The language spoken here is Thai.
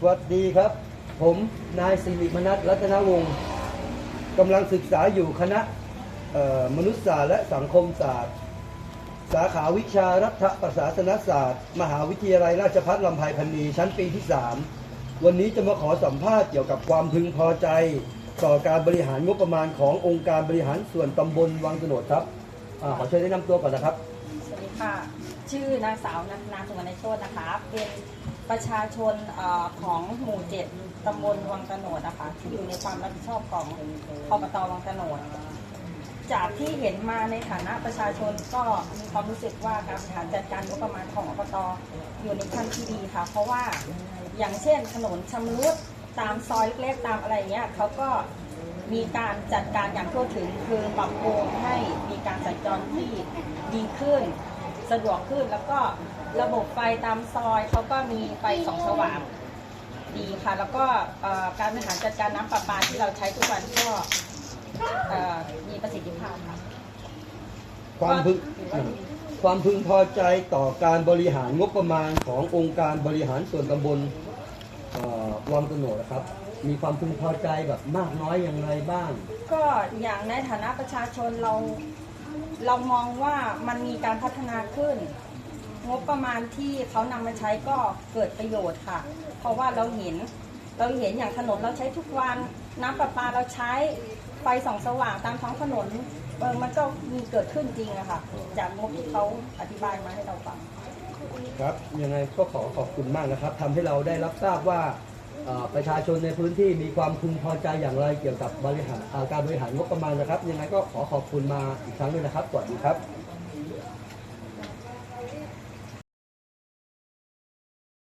สวัสดีครับ ผมนายสิริมนัสรัตนวงศ์กำลังศึกษาอยู่คณะมนุษยศาสตร์และสังคมศาสตร์ สาขาวิชารัฐประศาสนศาสตร์ มหาวิทยาลัยราชภัฏลำไพพันนีชั้นปีที่ 3 วันนี้จะมาขอสัมภาษณ์เกี่ยวกับความพึงพอใจ ต่อการบริหารงบประมาณขององค์การบริหารส่วนตำบลวังโสนดครับอขอเชิญแนะนำตัวก่อนนะครับ สวัสดีค่ะ ชื่อนางสาวนันทนาสุวรรณโชตนะคะเป็น ประชาชนเออของหมู่เจ็ดตำบลวังตะโนดนะคะที่อยู่ในความรับผิดชอบของอบตวังตะโนด จากที่เห็นมาในฐานะประชาชนก็มีความรู้สึกว่าการบริหารจัดการงบประมาณของอบตอยู่ในขั้นที่ดีค่ะ เพราะว่าอย่างเช่นถนนชำรุดตามซอยเล็กๆตามอะไรเงี้ยเขาก็มีการจัดการอย่างทั่วถึงคือปรับปรุงให้มีการสัญจรที่ดีขึ้น สะดวกขึ้นแล้วก็ระบบไฟตามซอยเขาก็มีไฟส่องสว่างดีค่ะ แล้วก็เอ่อการบริหารจัดการน้ำประปาที่เราใช้ทุกวันก็เอ่อมีประสิทธิภาพค่ะความพึงความพึงพอใจต่อการบริหารงบประมาณขององค์การบริหารส่วนตำบลเอ่อวังโสนดนะครับ มีความพึงพอใจแบบมากน้อยอย่างไรบ้าง ก็อย่างในฐานะประชาชนเรา เรามองว่ามันมีการพัฒนาขึ้น งบประมาณที่เขานำมาใช้ก็เกิดประโยชน์ค่ะ เพราะว่าเราเห็นเราเห็นอย่างถนนเราใช้ทุกวันน้ำประปาเราใช้ไฟส่องสว่างตามท้องถนนเออมันก็มีเกิดขึ้นจริงอะค่ะ จากงบที่เขาอธิบายมาให้เราฟัง ครับยังไงก็ขอขอบคุณมากนะครับทำให้เราได้รับทราบว่า ประชาชนในพื้นที่มีความพึงพอใจอย่างไรเกี่ยวกับบริหารการบริหารงบประมาณนะครับยังไงก็ขอขอบคุณมาอีกครั้งด้วยนะครับสวัสดีครับ